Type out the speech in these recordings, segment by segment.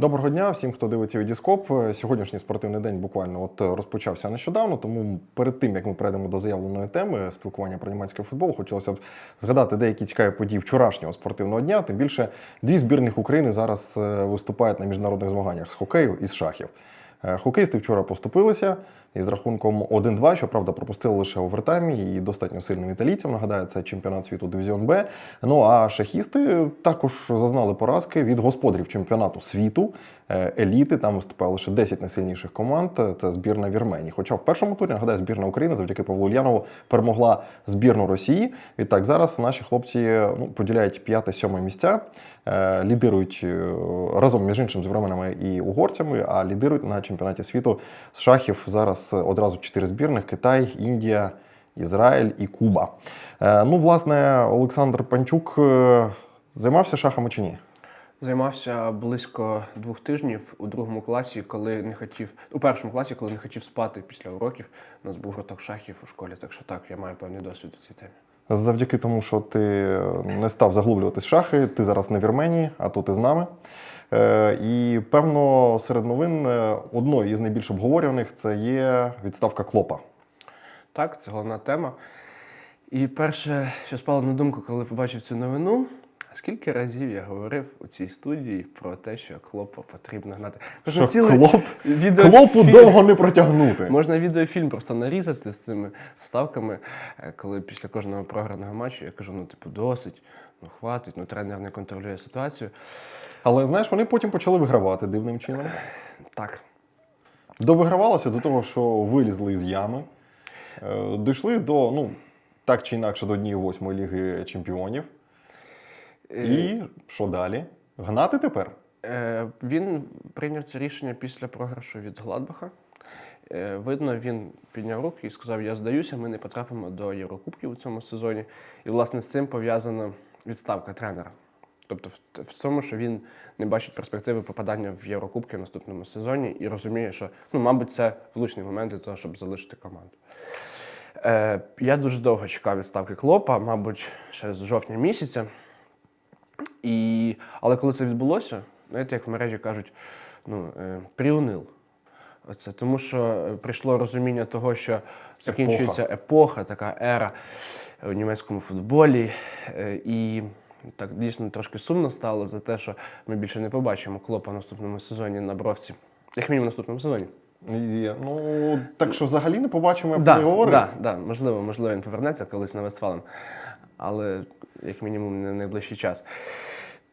Доброго дня всім, хто дивиться відіскоп. Сьогоднішній спортивний день буквально от розпочався нещодавно. Тому перед тим як ми перейдемо до заявленої теми спілкування про німецький футбол, хотілося б згадати деякі цікаві події вчорашнього спортивного дня. Тим більше дві збірних України зараз е, виступають на міжнародних змаганнях з хокею і з шахів. Е, Хокеїсти вчора поступилися із рахунком 1-2, щоправда, пропустили лише овертаймі і достатньо сильним італійцям. Нагадаю, це чемпіонат світу Дивізіон Б. Ну а шахісти також зазнали поразки від господарів чемпіонату світу, е, еліти. Там виступає лише 10 найсильніших команд. Це збірна Вірменії. Хоча в першому турі нагадаю, збірна України завдяки Павлу Ульянову перемогла збірну Росії. Відтак зараз наші хлопці ну, поділяють п'яте-сьоме місця, е, лідирують е, разом між іншим з вірменами і угорцями, а лідирують на чемпіонаті світу з шахів зараз одразу чотири збірних: Китай, Індія. Ізраїль і Куба. Е, ну, власне, Олександр Панчук е, займався шахами чи ні? Займався близько двох тижнів у другому класі, коли не хотів, у першому класі, коли не хотів спати після уроків. У нас був гурток шахів у школі, так що так, я маю певний досвід у цій темі. Завдяки тому, що ти не став заглублюватись в шахи, ти зараз не в Вірменії, а тут із нами. Е, і певно, серед новин е, одною із найбільш обговорюваних це є відставка Клопа. Так, це головна тема. І перше, що спало на думку, коли побачив цю новину, скільки разів я говорив у цій студії про те, що клопа потрібно гнати. Можна Що клоп, відеофільм- клопу довго не протягнути. Можна відеофільм просто нарізати з цими вставками, е, коли після кожного програного матчу я кажу: ну, типу, досить, ну хватить, ну тренер не контролює ситуацію. Але знаєш, вони потім почали вигравати дивним чином. Так, Довигравалося до того, що вилізли з ями, е, дійшли до, ну, так чи інакше, до однієї восьмої ліги чемпіонів. І що далі? Гнати тепер? Е, Він прийняв це рішення після програшу від Гладбаха. Е, Видно, він підняв руки і сказав: Я здаюся, ми не потрапимо до Єврокубків у цьому сезоні. І, власне, з цим пов'язана відставка тренера. Тобто, в- цьому, що він не бачить перспективи попадання в Єврокубки в наступному сезоні і розуміє, що, ну, мабуть, це влучний момент для того, щоб залишити команду. Е, я дуже довго чекав відставки Клопа, мабуть, ще з жовтня місяця. І... Але коли це відбулося, знаєте, як в мережі кажуть, ну, е, приунил. Оце, тому що е, прийшло розуміння того, що закінчується епоха, така ера у німецькому футболі. Е, І так дійсно трошки сумно стало за те, що ми більше не побачимо клопа в наступному сезоні на бровці. Як мінімум в наступному сезоні. І, ну, так що взагалі не побачимо, як Да, говорять. да, да, можливо, можливо, він повернеться колись на Вестфален, але як мінімум не в найближчий час.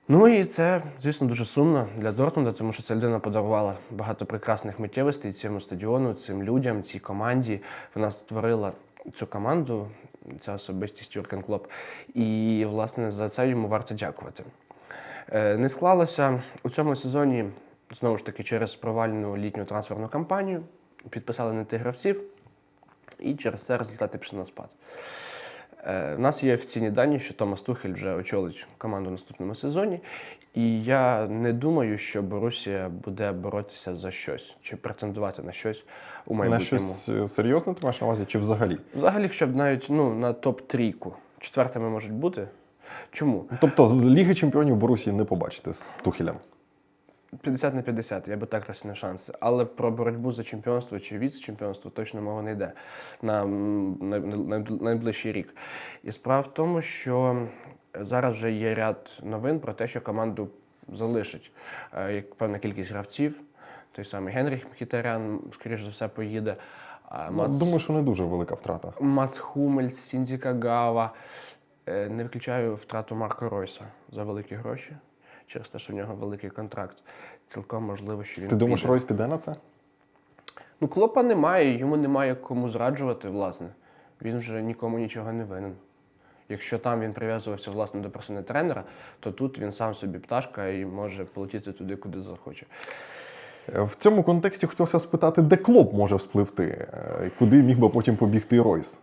Ну і це, звісно, дуже сумно для Дортмунда, тому що ця людина подарувала багато прекрасних миттєвостей цьому стадіону, цим людям, цій команді. Вона створила цю команду, ця особистість Юркен Клоп. І, власне, за це йому варто дякувати. Е, Не склалося у цьому сезоні, знову ж таки, через провальну літню трансферну кампанію. Підписали не тих гравців, і через це результати пішли на спад. Е, У нас є офіційні дані, що Томас Тухель вже очолить команду в наступному сезоні. І я не думаю, що Борусія буде боротися за щось чи претендувати на щось у На майбутньому. щось е, серйозне ти маєш на увазі, чи взагалі? Взагалі, щоб навіть ну, на топ-трійку. Четвертими можуть бути. Чому? Тобто Ліги чемпіонів Борусії не побачите з Тухелем. 50 на 50, я би так розцінив шанси. Але про боротьбу за чемпіонство чи віце-чемпіонство точно мова не йде на найближчий рік. І справа в тому, що зараз вже є ряд новин про те, що команду залишить е, як певна кількість гравців. Той самий Генріх Мхітарян, скоріш за все, поїде. Ну, Мац- думаю, що не дуже велика втрата. Мац Хумель, Сіндзі Кагава. Е, Не виключаю втрату Марко Ройса за великі гроші, через те, що в нього великий контракт. Цілком можливо, що він Ти думаєш, піде. Ройс піде на це? Ну, клопа немає, йому немає кому зраджувати, власне. Він вже нікому нічого не винен. Якщо там він прив'язувався власне до персони тренера, то тут він сам собі пташка і може полетіти туди, куди захоче. Е, В цьому контексті хотілося спитати, де Клоп може вспливти, е, куди міг би потім побігти Ройс.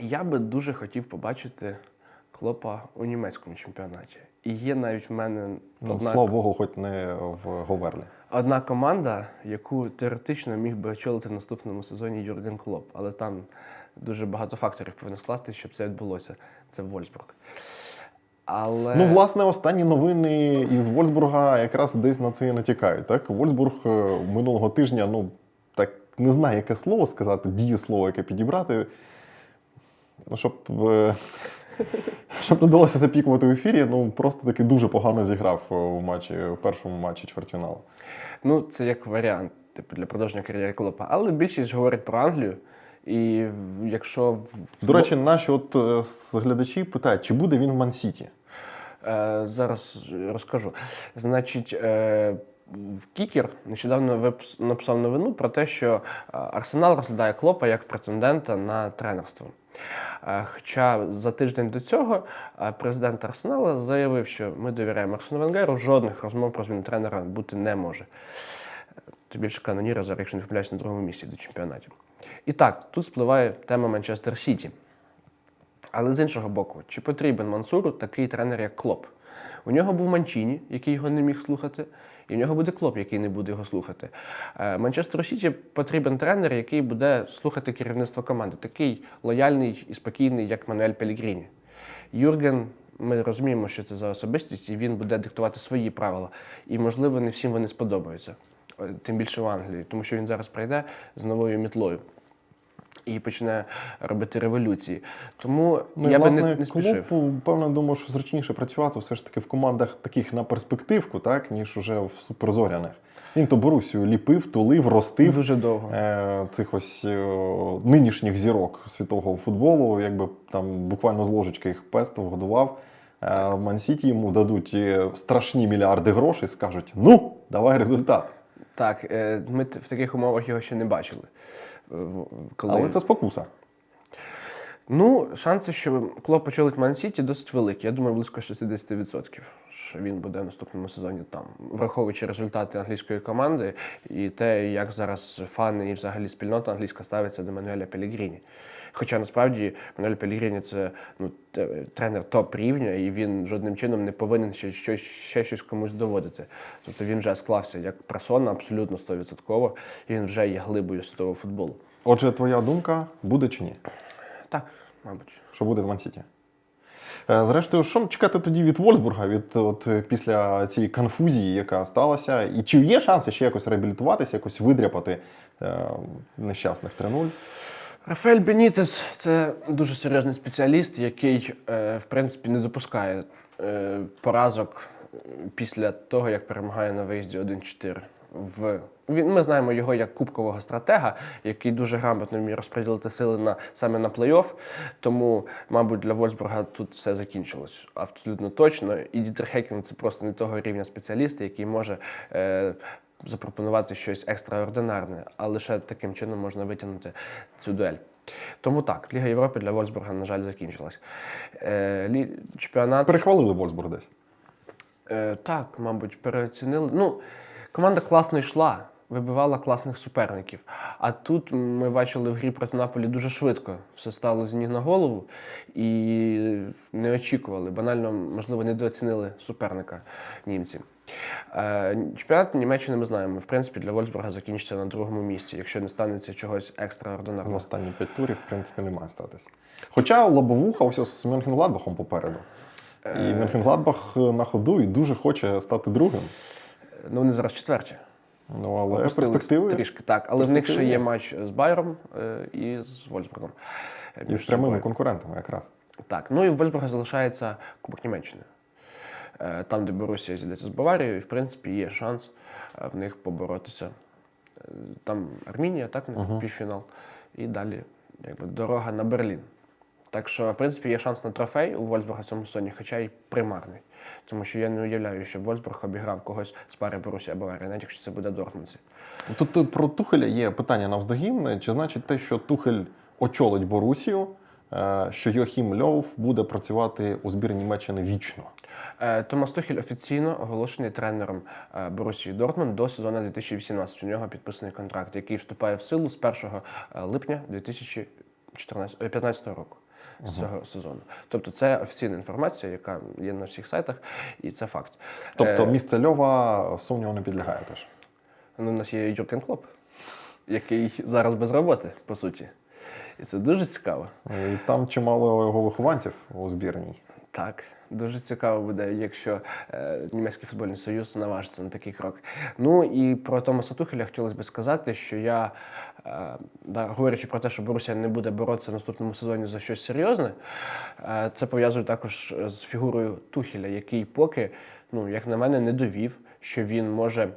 Я би дуже хотів побачити клопа у німецькому чемпіонаті. І є навіть в мене Ну, одна слава Богу, хоч не в Говерлі. Одна команда, яку теоретично міг би очолити в наступному сезоні Юрген Клоп, але там дуже багато факторів повинно скласти, щоб це відбулося. Це Вольсбург. Але Ну, власне, останні новини із Вольсбурга якраз десь на це і натякають. Так, Вольсбург е, минулого тижня, ну так не знаю, яке слово сказати, дієслово, яке підібрати. Ну, щоб, е, щоб не вдалося запікувати в ефірі, ну просто таки дуже погано зіграв у матчі, у першому матчі чвертьфіналу. ну, це як варіант, типу, для продовження кар'єри Клопа. Але більшість говорить про Англію. І якщо в До речі, наші от е, глядачі питають, чи буде він в Ман-Сіті? Е, зараз розкажу. Значить, е, в Кікер нещодавно випс- написав новину про те, що е, Арсенал розглядає Клопа як претендента на тренерство. Е, Хоча за тиждень до цього е, президент Арсенала заявив, що ми довіряємо Арсену Венгеру, жодних розмов про зміну тренера бути не може. Тим більше каноніра зараз, якщо не помиляюсь, на другому місці до чемпіонатів. І так, тут спливає тема Манчестер Сіті. Але з іншого боку, чи потрібен Мансуру такий тренер, як Клоп? У нього був Манчіні, який його не міг слухати, і в нього буде Клоп, який не буде його слухати. Манчестер Манчестеру Сіті потрібен тренер, який буде слухати керівництво команди, такий лояльний і спокійний, як Мануель Пелігріні. Юрген, ми розуміємо, що це за особистість, і він буде диктувати свої правила. І, можливо, не всім вони сподобаються. Е, Тим більше в Англії, тому що він зараз прийде з новою мітлою і почне робити революції. Тому Ну, я і, би власне, не, не спішив. Клопу, певно, думаю, що зручніше працювати все ж таки в командах таких на перспективку, так, ніж уже в суперзоряних. Він то Борусію ліпив, тулив, ростив Дуже довго. е, цих ось е, нинішніх зірок світового футболу, якби там буквально з ложечки їх пестив, годував. Е, в Ман-Сіті йому дадуть е, страшні мільярди грошей, скажуть: ну, давай результат. Так, е, ми в таких умовах його ще не бачили. Е, в- Коли... Але це спокуса. Ну, шанси, що Клоп очолить Ман-Сіті, досить великі. Я думаю, близько 60%, що він буде в наступному сезоні там, враховуючи результати англійської команди і те, як зараз фани і взагалі спільнота англійська ставиться до Мануеля Пелігріні. Хоча насправді Мануель Пелігріні це ну, тренер топ рівня, і він жодним чином не повинен ще щось, ще щось комусь доводити. Тобто він вже склався як персона абсолютно 100%, і він вже є глибою світового футболу. Отже, твоя думка буде чи ні? Так, мабуть. що буде в Мансіті. Е, Зрештою, що чекати тоді від Вольсбурга, від от е, після цієї конфузії, яка сталася, і чи є шанси ще якось реабілітуватися, якось видряпати е, нещасних 3-0? Рафаель Бенітес це дуже серйозний спеціаліст, який, е, в принципі, не допускає е, поразок після того, як перемагає на виїзді 1-4. В... Він, ми знаємо його як кубкового стратега, який дуже грамотно вміє розподілити сили на, саме на плей-офф. Тому, мабуть, для Вольсбурга тут все закінчилось абсолютно точно. І Дітер Хекін це просто не того рівня спеціаліста, який може е, запропонувати щось екстраординарне, а лише таким чином можна витягнути цю дуель. Тому так, Ліга Європи для Вольсбурга, на жаль, закінчилась. Е, лі... Чемпіонат. Перехвалили Вольсбург десь. Е, так, мабуть, переоцінили. Ну, команда класно йшла, вибивала класних суперників. А тут ми бачили в грі проти Наполі дуже швидко. Все стало з ніг на голову і не очікували. Банально, можливо, недооцінили суперника німці. Е, чемпіонат Німеччини ми знаємо. В принципі, для Вольсбурга закінчиться на другому місці, якщо не станеться чогось На екстраординарного. останні п'ять турів, в принципі, не має статися. Хоча лобовуха ось з Мюнхенгладбахом попереду. І Мюнхенгладбах на ходу і дуже хоче стати другим. Ну, вони зараз четверті. Ну, але Опустились перспективи трішки так. Але в них ще є матч з Байером е, і з Вольсбургом. е, і з прямими конкурентами якраз. Так, ну і в Вольсбурга залишається Кубок Німеччини. Е, Там, де Борусія зійдеться з Баварією, і в принципі є шанс е, в них поборотися. Е, Там Армінія, так, в них півфінал. І далі якби, дорога на Берлін. Так що, в принципі, є шанс на трофей у Вольсбурга в цьому сезоні, хоча й примарний. Тому що я не уявляю, що Вольсбург обіграв когось з пари Борусія Баварія, навіть якщо це буде Дортмундці. Тут е, про Тухеля є питання навздогін. Чи значить те, що Тухель очолить Борусію, е, що Йохім Льов буде працювати у збірні Німеччини вічно? Е, Томас Тухель офіційно оголошений тренером Борусії Дортмунд до сезону 2018. У нього підписаний контракт, який вступає в силу з 1 е, липня 2015 року. З цього сезону. Тобто це офіційна інформація, яка є на всіх сайтах, і це факт. Тобто Е, місце Льова сумніву не підлягає теж. ну, у нас є Юркен Клоп, який зараз без роботи, по суті. І це дуже цікаво. І там чимало його вихованців у збірній. Так, дуже цікаво буде, якщо е, німецький футбольний союз наважиться на такий крок. Ну і про Томаса Тухеля хотілося б сказати, що я, е, да, говорячи про те, що Борусія не буде боротися в наступному сезоні за щось серйозне, е, це пов'язую також з фігурою Тухеля, який поки, ну як на мене, не довів, що він може.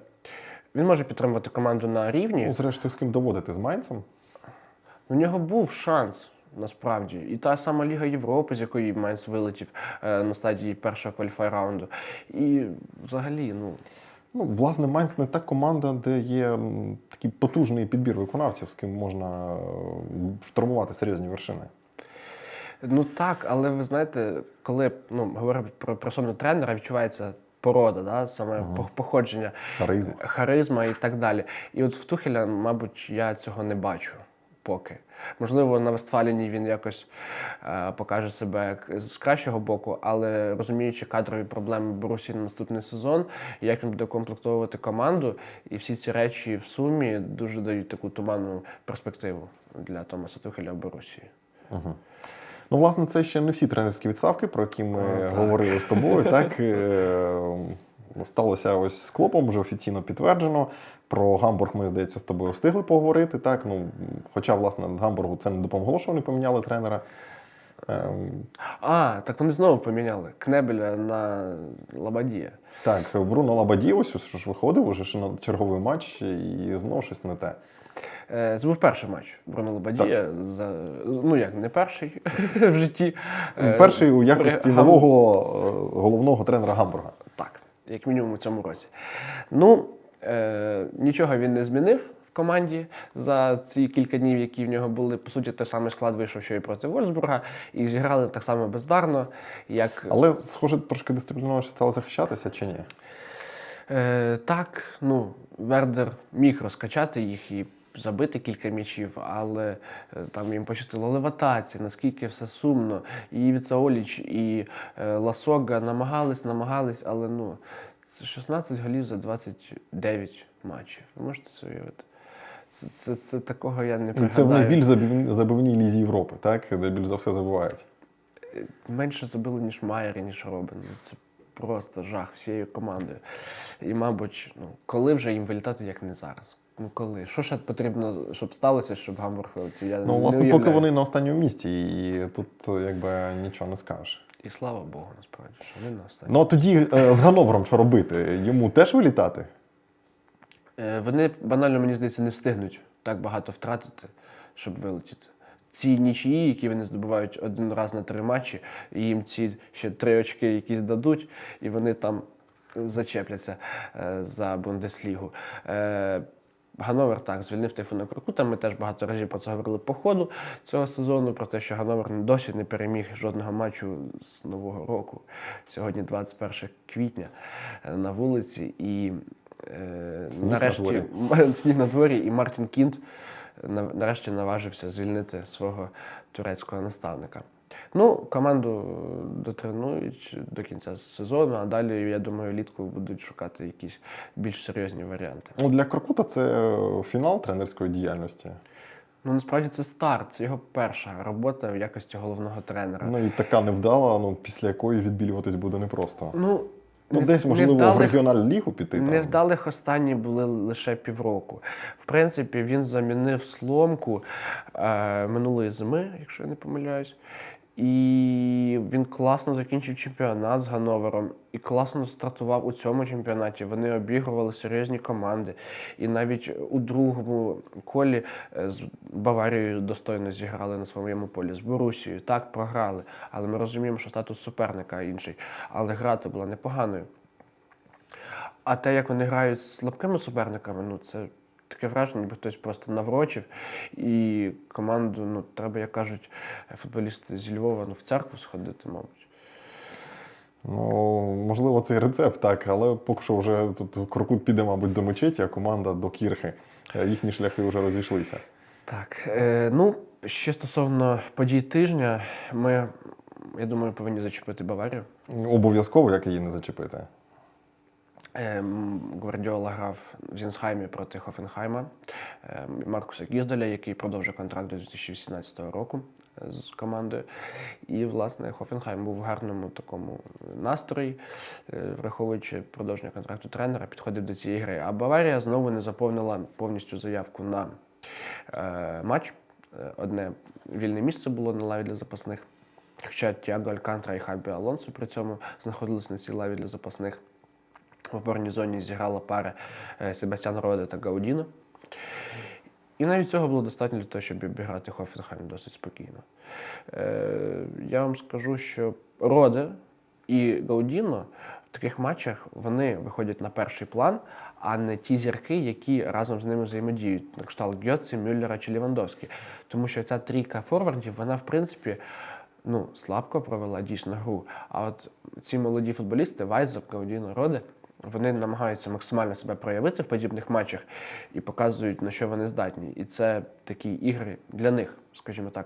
Він може підтримувати команду на рівні. Ну, зрештою, з ким доводити з Майнцем. У нього був шанс. Насправді, і та сама Ліга Європи, з якої Майнц вилетів е, на стадії першого кваліфай раунду. І взагалі, ну Ну, власне, Майнц не та команда, де є такий потужний підбір виконавців, з ким можна е, штурмувати серйозні вершини. Ну так, але ви знаєте, коли ну, говорять про персону тренера, відчувається порода, да, саме по- походження, Харизма. харизма і так далі. І от в Тухеля, мабуть, я цього не бачу поки. Можливо, на Вестфаліні він якось е, покаже себе з кращого боку, але розуміючи кадрові проблеми Борусі на наступний сезон, як він буде комплектовувати команду, і всі ці речі в сумі дуже дають таку туманну перспективу для Томаса Тухеля в Борусі. Ну, власне, це ще не всі тренерські відставки, про які ми так. говорили з тобою. Так Е, сталося ось з клопом, вже офіційно підтверджено. Про Гамбург ми, здається, з тобою встигли поговорити. Так, ну, хоча, власне, Гамбургу це не допомогло, що вони поміняли тренера. Ем, А, так вони знову поміняли Кнебеля на Лабадія. Так, Бруно Лабаді, ось ось ж виходив уже ще на черговий матч, і знову щось не те. Е, Це був перший матч Бруно Лабадія. За, ну як, не перший в житті. Е, Перший у якості при нового е, головного тренера Гамбурга. Як мінімум у цьому році. Ну, е, нічого він не змінив в команді за ці кілька днів, які в нього були. По суті, той самий склад вийшов, що і проти Вольсбурга, і зіграли так само бездарно, як Але, схоже, трошки дисципліновано стало захищатися чи ні? Е, так, ну, Вердер міг розкачати їх і забити кілька м'ячів, але е, там їм пощастило леватації, наскільки все сумно. І Віцаоліч, і е, Ласога намагались, намагались, але ну, це 16 голів за 29 матчів. Ви можете собі уявити? Це, це, це такого я не І пригадаю. це в найбільш забивній лізі Європи, так? де більш за все забивають. менше забили, ніж Майер, і ніж Робин. Ну, Це просто жах всією командою. І, мабуть, ну, коли вже їм вилітати, як не зараз. Ну коли? Що ще потрібно, щоб сталося, щоб Гамбург вилетів? Я Ну, не власне, уявляю. поки вони на останньому місці, і тут якби нічого не скажеш. І слава Богу, насправді, що вони на останній. Ну а тоді е, з Гановером що робити? Йому теж вилітати? Е, Вони банально, мені здається, не встигнуть так багато втратити, щоб вилетіти. Ці нічиї, які вони здобувають один раз на три матчі, і їм ці ще три очки якісь дадуть, і вони там зачепляться е, за Бундеслігу. Е, Гановер так звільнив Тайфуна Крокута. Ми теж багато разів про це говорили по ходу цього сезону, про те, що Гановер досі не переміг жодного матчу з Нового року. Сьогодні 21 квітня е, на вулиці. І е, Сніг на нарешті дворі. Сніг на дворі, і Мартін Кінт нарешті наважився звільнити свого турецького наставника. Ну, команду дотренують до кінця сезону, а далі, я думаю, влітку будуть шукати якісь більш серйозні варіанти. Ну, для Крокута це е, фінал тренерської діяльності. Ну, насправді це старт, це його перша робота в якості головного тренера. Ну і така невдала, ну, після якої відбілюватись буде непросто. Ну, Ну, не- десь, можливо, в регіональну лігу піти. там. Невдалих останні були лише півроку. В принципі, він замінив сломку е, минулої зими, якщо я не помиляюсь. І він класно закінчив чемпіонат з Гановером і класно стартував у цьому чемпіонаті. Вони обігрували серйозні команди. І навіть у другому колі е, з Баварією достойно зіграли на своєму полі. З Борусією так програли. Але ми розуміємо, що статус суперника інший. Але грати була непоганою. А те, як вони грають з слабкими суперниками, ну це таке враження, ніби хтось просто наврочив. І команду, ну, треба, як кажуть, футболісти зі Львова ну, в церкву сходити, мабуть. Ну, можливо, це і рецепт, так, але поки що вже тут Крокут піде, мабуть, до мечеті, а команда до кірхи. Е, Їхні шляхи вже розійшлися. Так, е, ну, ще стосовно подій тижня, ми, я думаю, повинні зачепити Баварію. Обов'язково, як її не зачепити. Ем, Гвардіола грав в Зінсхаймі проти Хофенхайма ем, Маркуса Гіздаля, який продовжив контракт до 2018 року е, з командою. І, власне, Хофенхайм був в гарному такому настрої, е, враховуючи продовження контракту тренера, підходив до цієї гри. А Баварія знову не заповнила повністю заявку на е, матч. Одне вільне місце було на лаві для запасних. Хоча Тіаго Алькантра і Хабі Алонсо при цьому знаходились на цій лаві для запасних. В опорній зоні зіграла пара е, Себастьян Роде та Гаудіно. І навіть цього було достатньо для того, щоб обіграти Хофенхайм досить спокійно. Е, я вам скажу, що Роде і Гаудіно в таких матчах вони виходять на перший план, а не ті зірки, які разом з ними взаємодіють, на кшталт Гьоци, Мюллера чи Лівандовські. Тому що ця трійка форвардів, вона, в принципі, ну, слабко провела дійсно гру. А от ці молоді футболісти, Вайзер, Гаудіно, Роде, вони намагаються максимально себе проявити в подібних матчах і показують, на що вони здатні. І це такі ігри для них, скажімо так.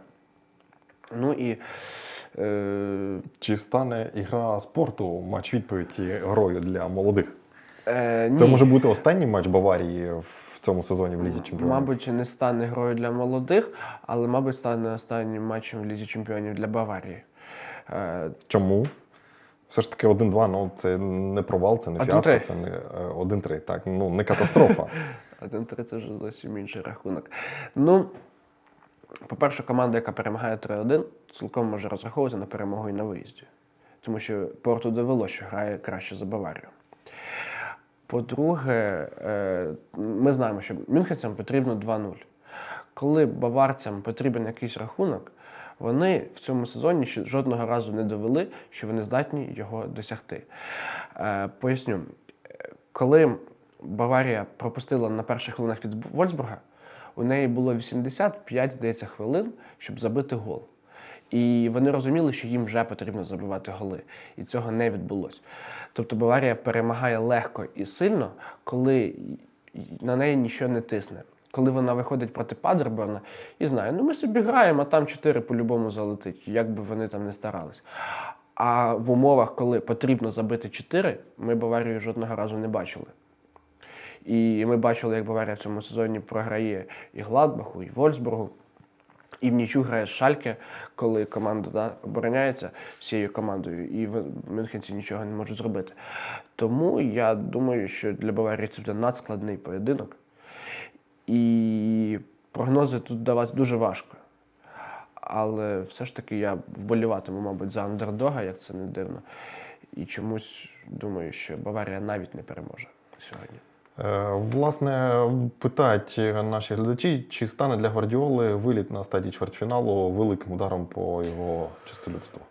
Ну і е, Чи стане ігра спорту матч відповіді грою для молодих? е, ні, Це може бути останній матч Баварії в цьому сезоні в Лізі Чемпіонів. мабуть, не стане грою для молодих, але, мабуть, стане останнім матчем в Лізі Чемпіонів для Баварії. Е, Чому? Все ж таки 1-2, ну це не провал, це не фіаско, це не е, 1-3. Так, ну не катастрофа. 1-3 це вже зовсім інший рахунок. Ну, по-перше, команда, яка перемагає 3-1, цілком може розраховувати на перемогу і на виїзді. Тому що Порту довело, що грає краще за Баварію. По-друге, е, ми знаємо, що мюнхенцям потрібно 2-0. Коли баварцям потрібен якийсь рахунок, вони в цьому сезоні ще жодного разу не довели, що вони здатні його досягти. Е, Поясню, Е, коли Баварія пропустила на перших хвилинах від Вольсбурга, у неї було 85, здається, хвилин, щоб забити гол. І вони розуміли, що їм вже потрібно забивати голи. І цього не відбулося. Тобто Баварія перемагає легко і сильно, коли на неї нічого не тисне. Коли вона виходить проти Падерборна і знає, ну ми собі граємо, а там 4 по-любому залетить, як би вони там не старались. А в умовах, коли потрібно забити 4, ми Баварію жодного разу не бачили. І ми бачили, як Баварія в цьому сезоні програє і Гладбаху, і Вольсбургу. І в нічу грає Шальке, коли команда да, обороняється всією командою, і в- мюнхенці нічого не можуть зробити. Тому я думаю, що для Баварії це буде надскладний поєдинок. І прогнози тут давати дуже важко. Але все ж таки я вболіватиму, мабуть, за андердога, як це не дивно. І чомусь думаю, що Баварія навіть не переможе сьогодні. Е, Власне, питають наші глядачі, чи стане для Гвардіоли виліт на стадії чвертьфіналу великим ударом по його чистолюбству?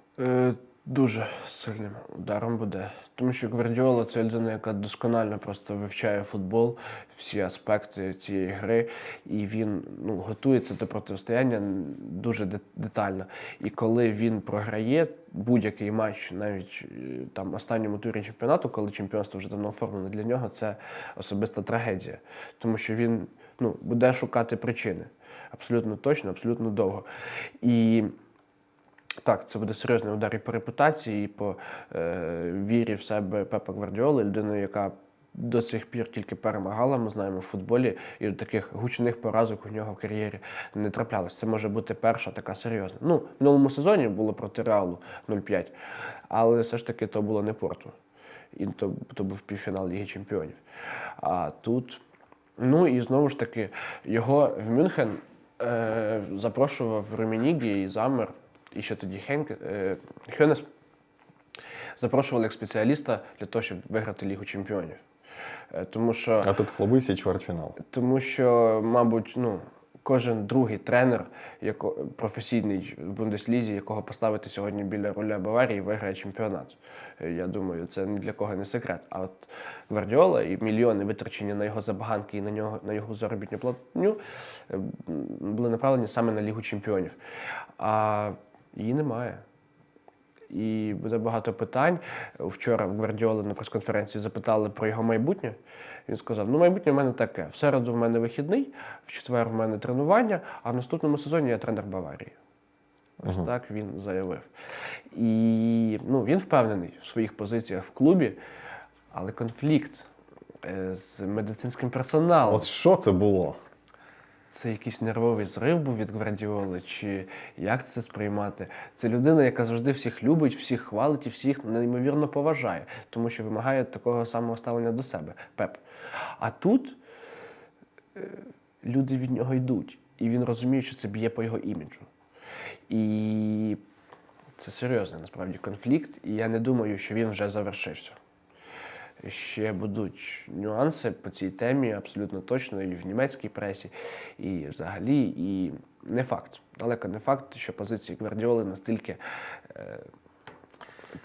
Дуже сильним ударом буде. Тому що Гвардіола це людина, яка досконально просто вивчає футбол, всі аспекти цієї гри, і він ну, готується до протистояння дуже детально. І коли він програє будь-який матч, навіть е, там останньому турі чемпіонату, коли чемпіонство вже давно оформлене, для нього це особиста трагедія. Тому що він ну, буде шукати причини. Абсолютно точно, абсолютно довго. І так, це буде серйозний удар і по репутації, і по е, вірі в себе Пепа Гвардіоли, людиною, яка до сих пір тільки перемагала, ми знаємо в футболі, і таких гучних поразок у нього в кар'єрі не траплялось. Це може бути перша така серйозна. Ну, в минулому сезоні було проти Реалу 0-5, але все ж таки то було не Порту. І то, то був півфінал Ліги Чемпіонів. А тут, ну і знову ж таки, його в Мюнхен е, запрошував Ремінігі і Замер, і ще тоді Хенк, е, Хьонес запрошували як спеціаліста для того, щоб виграти Лігу Чемпіонів. Е, Тому що А тут Хлобисі чвертьфінал. тому що, мабуть, ну, кожен другий тренер, яко, професійний в Бундеслізі, якого поставити сьогодні біля руля Баварії, виграє чемпіонат. Е, Я думаю, це ні для кого не секрет. А от Гвардіола і мільйони витрачені на його забаганки і на нього на його заробітну платню е, були направлені саме на Лігу Чемпіонів. А її немає. І буде багато питань. Вчора в Гвардіоли на прес-конференції запитали про його майбутнє. Він сказав: ну, майбутнє в мене таке. В середу в мене вихідний, в четвер в мене тренування, а в наступному сезоні я тренер Баварії. Ось так він заявив. І ну, він впевнений в своїх позиціях в клубі, але конфлікт е, з медицинським персоналом. От що це було? Це якийсь нервовий зрив був від Гвардіоли, чи як це сприймати? Це людина, яка завжди всіх любить, всіх хвалить і всіх неймовірно поважає, тому що вимагає такого самого ставлення до себе. Пеп. А тут е, люди від нього йдуть, і він розуміє, що це б'є по його іміджу. І це серйозний насправді конфлікт, і я не думаю, що він вже завершився. Ще будуть нюанси по цій темі абсолютно точно і в німецькій пресі, і взагалі. І не факт, далеко не факт, що позиції Гвардіоли настільки е,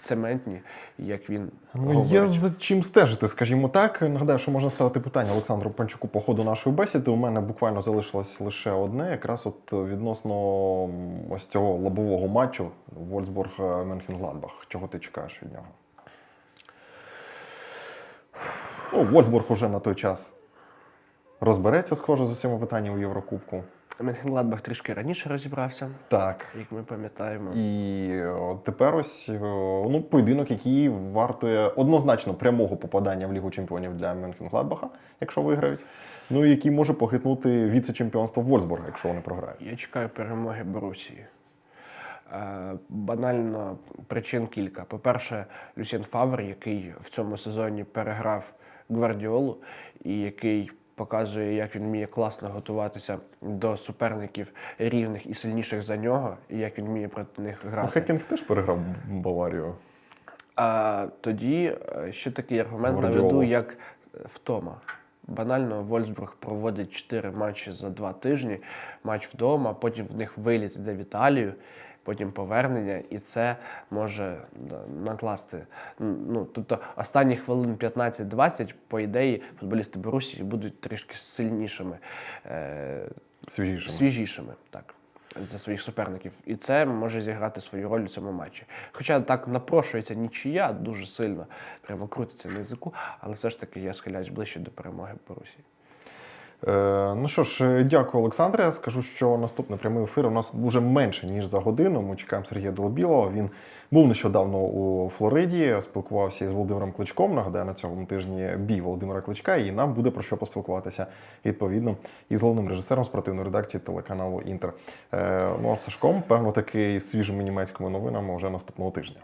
цементні, як він Ну, говорить. є за чим стежити, скажімо так. Нагадаю, що можна ставити питання Олександру Панчуку по ходу нашої бесіди. У мене буквально залишилось лише одне, якраз от відносно ось цього лобового матчу Вольсбург Менхенгладбах. Чого ти чекаєш від нього? Ну, Вольсбург уже на той час розбереться, схоже, з усіма питаннями у Єврокубку. Менхенгладбах трішки раніше розібрався, Так. як ми пам'ятаємо. І е, тепер ось е, ну, поєдинок, який вартує однозначно прямого попадання в Лігу чемпіонів для Мюнхен-Гладбаха, якщо виграють. Ну і який може похитнути віце-чемпіонство Вольсбурга, якщо вони програють. Я чекаю перемоги Борусії. Е, Банально причин кілька. По-перше, Люсьєн Фавр, який в цьому сезоні переграв Гвардіолу, і який показує, як він вміє класно готуватися до суперників рівних і сильніших за нього, і як він вміє проти них Ну, грати. Хекінг теж переграв Баварію. А тоді е, ще такий аргумент Гвардіола. наведу, як втома. Банально Вольсбург проводить 4 матчі за 2 тижні, матч вдома, потім в них виліт йде в Італію, потім повернення, і це може накласти. Ну, тобто останні хвилин 15-20, по ідеї, футболісти Борусії будуть трішки сильнішими. Е, Свіжішими. свіжішими, так, за своїх суперників. І це може зіграти свою роль у цьому матчі. Хоча так напрошується нічия дуже сильно, прямо крутиться на язику, але все ж таки я схиляюсь ближче до перемоги Борусії. Е, ну що ж, е, дякую, Олександре. Скажу, що наступний прямий ефір у нас вже менше ніж за годину. Ми чекаємо Сергія Долобілого. Він був нещодавно у Флориді, спілкувався із Володимиром Кличком. Нагадаю, на цьому тижні бій Володимира Кличка, і нам буде про що поспілкуватися відповідно із головним режисером спортивної редакції телеканалу Інтер. Е, ну а Сашком, певно, таки свіжими німецькими новинами вже наступного тижня.